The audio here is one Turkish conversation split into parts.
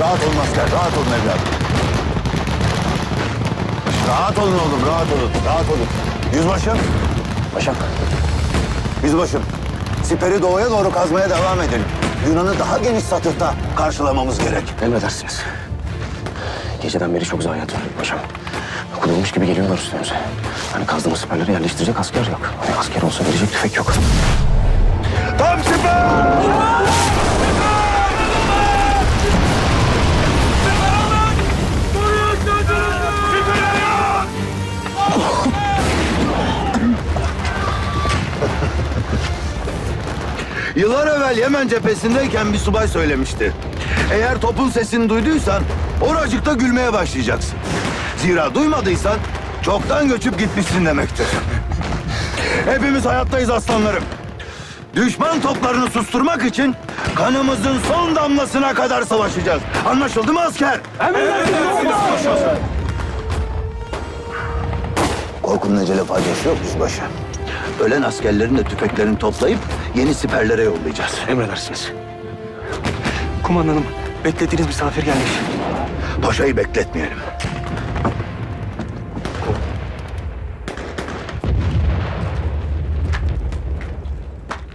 Rahat olun asker, rahat olun evladım. Rahat olun oğlum, rahat olun, rahat olun. Yüzbaşım. Paşam. Yüzbaşım. Siperi doğuya doğru kazmaya devam edelim. Yunan'ı daha geniş satıhta karşılamamız gerek. Emredersiniz. Geceden beri çok zayiat var paşam. Kudurmuş gibi geliyorlar üstümüze. Hani kazdığımız siperleri yerleştirecek asker yok. Hani asker olsa verecek tüfek yok. Tam siper! Yıllar evvel Yemen cephesindeyken bir subay söylemişti. Eğer topun sesini duyduysan oracıkta gülmeye başlayacaksın. Zira duymadıysan çoktan göçüp gitmişsin demektir. Hepimiz hayattayız aslanlarım. Düşman toplarını susturmak için kanımızın son damlasına kadar savaşacağız. Anlaşıldı mı asker? Korkunun ecele faydası yok yüzbaşı. Ölen askerlerin de tüfeklerini toplayıp yeni siperlere yollayacağız. Emredersiniz. Kumandanım, beklediğiniz misafir gelmiş. Paşayı bekletmeyelim.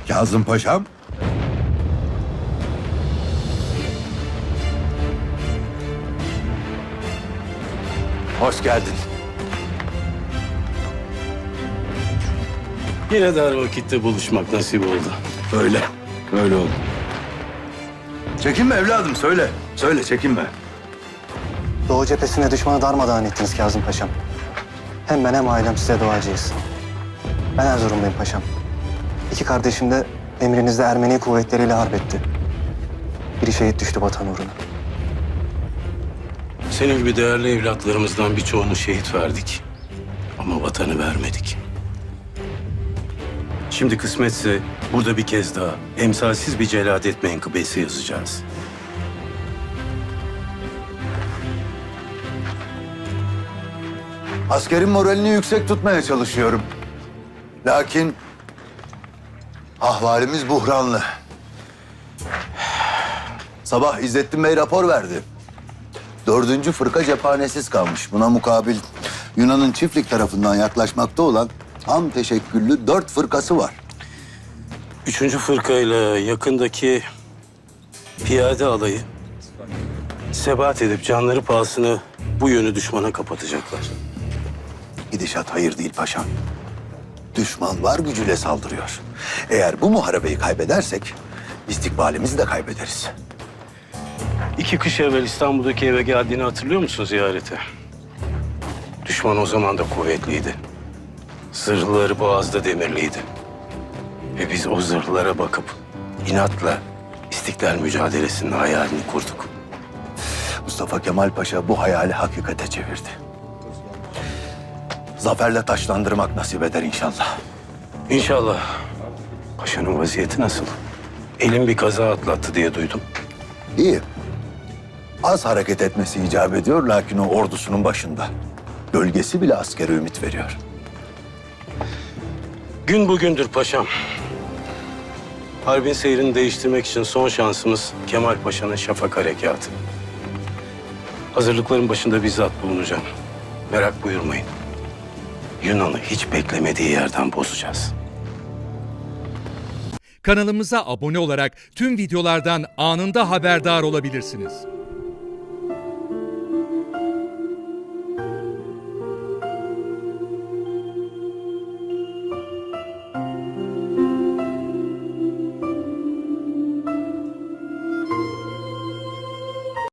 Kazım Paşam. Hoş geldin. Yine dar vakitte buluşmak nasip oldu. Öyle. Öyle oldu. Çekinme evladım söyle. Söyle çekinme. Doğu cephesine düşmanı darmadağın ettiniz Kazım Paşam. Hem ben hem ailem size duacıyız. Ben Erzurum'dayım paşam. İki kardeşim de emrinizde Ermeni kuvvetleriyle harp etti. Biri şehit düştü vatan uğruna. Senin gibi değerli evlatlarımızdan birçoğunu şehit verdik. Ama vatanı vermedik. Şimdi kısmetse burada bir kez daha emsalsiz bir celadet menkıbesi yazacağız. Askerin moralini yüksek tutmaya çalışıyorum. Lakin ahvalimiz buhranlı. Sabah İzzettin Bey rapor verdi. Dördüncü fırka cephanesiz kalmış. Buna mukabil Yunan'ın çiftlik tarafından yaklaşmakta olan tam teşekküllü dört fırkası var. Üçüncü fırkayla yakındaki piyade alayı sebat edip canları pahasına bu yönü düşmana kapatacaklar. Gidişat hayır değil paşam. Düşman var gücüyle saldırıyor. Eğer bu muharebeyi kaybedersek istikbalimizi de kaybederiz. İki kış evvel İstanbul'daki eve geldiğini hatırlıyor musun ziyarete? Düşman o zaman da kuvvetliydi. Zırhları boğazda demirliydi. Ve biz o zırhlara bakıp inatla istiklal mücadelesinin hayalini kurduk. Mustafa Kemal Paşa bu hayali hakikate çevirdi. Zaferle taşlandırmak nasip eder inşallah. İnşallah. Paşanın vaziyeti nasıl? Elim bir kaza atlattı diye duydum. İyi. Az hareket etmesi icap ediyor lakin o ordusunun başında. Gölgesi bile askere ümit veriyor. Gün bugündür paşam. Harbin seyrini değiştirmek için son şansımız Kemal Paşa'nın şafak harekatı. Hazırlıkların başında bizzat bulunacağım. Merak buyurmayın. Yunan'ı hiç beklemediği yerden bozacağız. Kanalımıza abone olarak tüm videolardan anında haberdar olabilirsiniz.